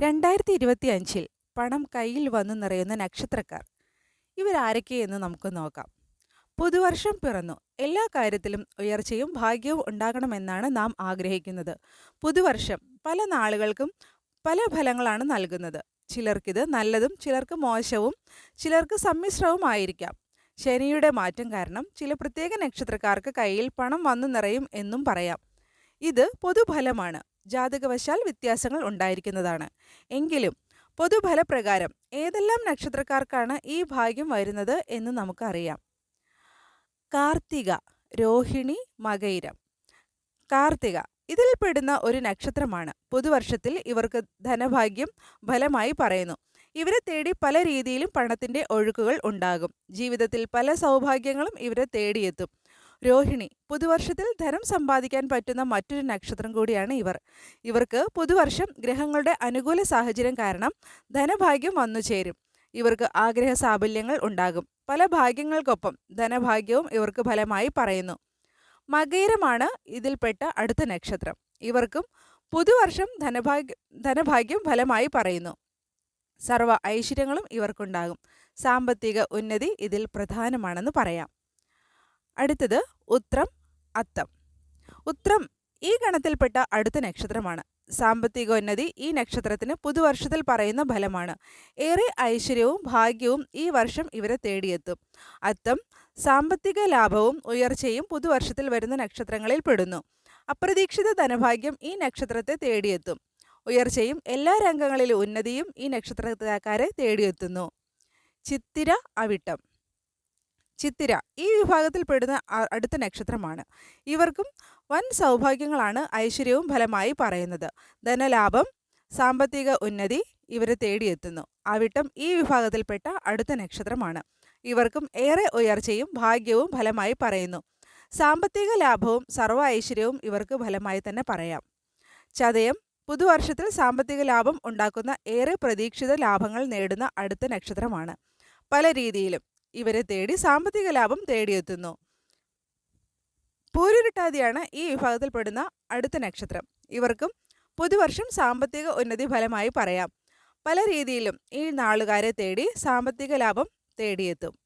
രണ്ടായിരത്തി ഇരുപത്തി അഞ്ചിൽ പണം കയ്യിൽ വന്ന് നിറയുന്ന നക്ഷത്രക്കാർ. ഇവരാരൊക്കെയെന്ന് നമുക്ക് നോക്കാം. പുതുവർഷം പിറന്നു. എല്ലാ കാര്യത്തിലും ഉയർച്ചയും ഭാഗ്യവും ഉണ്ടാകണമെന്നാണ് നാം ആഗ്രഹിക്കുന്നത്. പുതുവർഷം പല നാളുകൾക്കും പല ഫലങ്ങളാണ് നൽകുന്നത്. ചിലർക്കിത് നല്ലതും ചിലർക്ക് മോശവും ചിലർക്ക് സമ്മിശ്രവുമായിരിക്കാം. ശനിയുടെ മാറ്റം കാരണം ചില പ്രത്യേക നക്ഷത്രക്കാർക്ക് കയ്യിൽ പണം വന്നു നിറയും എന്നും പറയാം. ഇത് പൊതുഫലമാണ്. ജാതകവശാൽ വ്യത്യാസങ്ങൾ ഉണ്ടായിരിക്കുന്നതാണ്. എങ്കിലും പൊതുഫലപ്രകാരം ഏതെല്ലാം നക്ഷത്രക്കാർക്കാണ് ഈ ഭാഗ്യം വരുന്നത് എന്ന് നമുക്കറിയാം. കാർത്തിക രോഹിണി മകയിരം കാർത്തിക ഇതിൽപ്പെടുന്ന ഒരു നക്ഷത്രമാണ്. പുതുവർഷത്തിൽ ഇവർക്ക് ധനഭാഗ്യം ഫലമായി പറയുന്നു. ഇവരെ തേടി പല രീതിയിലും പണത്തിന്റെ ഒഴുക്കുകൾ ഉണ്ടാകും. ജീവിതത്തിൽ പല സൗഭാഗ്യങ്ങളും ഇവരെ തേടിയെത്തും. രോഹിണി പുതുവർഷത്തിൽ ധനം സമ്പാദിക്കാൻ പറ്റുന്ന മറ്റൊരു നക്ഷത്രം കൂടിയാണ് ഇവർ. ഇവർക്ക് പുതുവർഷം ഗ്രഹങ്ങളുടെ അനുകൂല സാഹചര്യം കാരണം ധനഭാഗ്യം വന്നു ചേരും. ഇവർക്ക് ആഗ്രഹ സാഫല്യങ്ങൾ ഉണ്ടാകും. പല ഭാഗ്യങ്ങൾക്കൊപ്പം ധനഭാഗ്യവും ഇവർക്ക് ഫലമായി പറയുന്നു. മകയിരമാണ് ഇതിൽപ്പെട്ട അടുത്ത നക്ഷത്രം. ഇവർക്കും പുതുവർഷം ധനഭാഗ്യ ധനഭാഗ്യം ഫലമായി പറയുന്നു. സർവ ഐശ്വര്യങ്ങളും ഇവർക്കുണ്ടാകും. സാമ്പത്തിക ഉന്നതി ഇതിൽ പ്രധാനമാണെന്ന് പറയാം. അടുത്തത് ഉത്രം അത്തം. ഉത്രം ഈ ഗണത്തിൽപ്പെട്ട അടുത്ത നക്ഷത്രമാണ്. സാമ്പത്തികോന്നതി ഈ നക്ഷത്രത്തിന് പുതുവർഷത്തിൽ പറയുന്ന ഫലമാണ്. ഏറെ ഐശ്വര്യവും ഭാഗ്യവും ഈ വർഷം ഇവരെ തേടിയെത്തും. അത്തം സാമ്പത്തിക ലാഭവും ഉയർച്ചയും പുതുവർഷത്തിൽ വരുന്ന നക്ഷത്രങ്ങളിൽ പെടുന്നു. അപ്രതീക്ഷിത ധനഭാഗ്യം ഈ നക്ഷത്രത്തെ തേടിയെത്തും. ഉയർച്ചയും എല്ലാ രംഗങ്ങളിലും ഉന്നതിയും ഈ നക്ഷത്രക്കാരെ തേടിയെത്തുന്നു. ചിത്തിര അവിട്ടം. ചിത്തിര ഈ വിഭാഗത്തിൽ പെടുന്ന അടുത്ത നക്ഷത്രമാണ്. ഇവർക്കും വൻ സൗഭാഗ്യങ്ങളാണ് ഐശ്വര്യവും ഫലമായി പറയുന്നത്. ധനലാഭം സാമ്പത്തിക ഉന്നതി ഇവരെ തേടിയെത്തുന്നു. അവിട്ടം ഈ വിഭാഗത്തിൽപ്പെട്ട അടുത്ത നക്ഷത്രമാണ്. ഇവർക്കും ഏറെ ഉയർച്ചയും ഭാഗ്യവും ഫലമായി പറയുന്നു. സാമ്പത്തിക ലാഭവും സർവ ഐശ്വര്യവും ഇവർക്ക് ഫലമായി തന്നെ പറയാം. ചതയം പുതുവർഷത്തിൽ സാമ്പത്തിക ലാഭം ഉണ്ടാക്കുന്ന ഏറെ പ്രതീക്ഷിത ലാഭങ്ങൾ നേടുന്ന അടുത്ത നക്ഷത്രമാണ്. പല രീതിയിലും ഇവരെ തേടി സാമ്പത്തിക ലാഭം തേടിയെത്തുന്നു. പൂരുരുട്ടാതിയാണ് ഈ വിഭാഗത്തിൽപ്പെടുന്ന അടുത്ത നക്ഷത്രം. ഇവർക്കും പുതുവർഷം സാമ്പത്തിക ഉന്നതി ഫലമായി പറയാം. പല രീതിയിലും ഈ നാളുകാരെ തേടി സാമ്പത്തിക ലാഭം തേടിയെത്തും.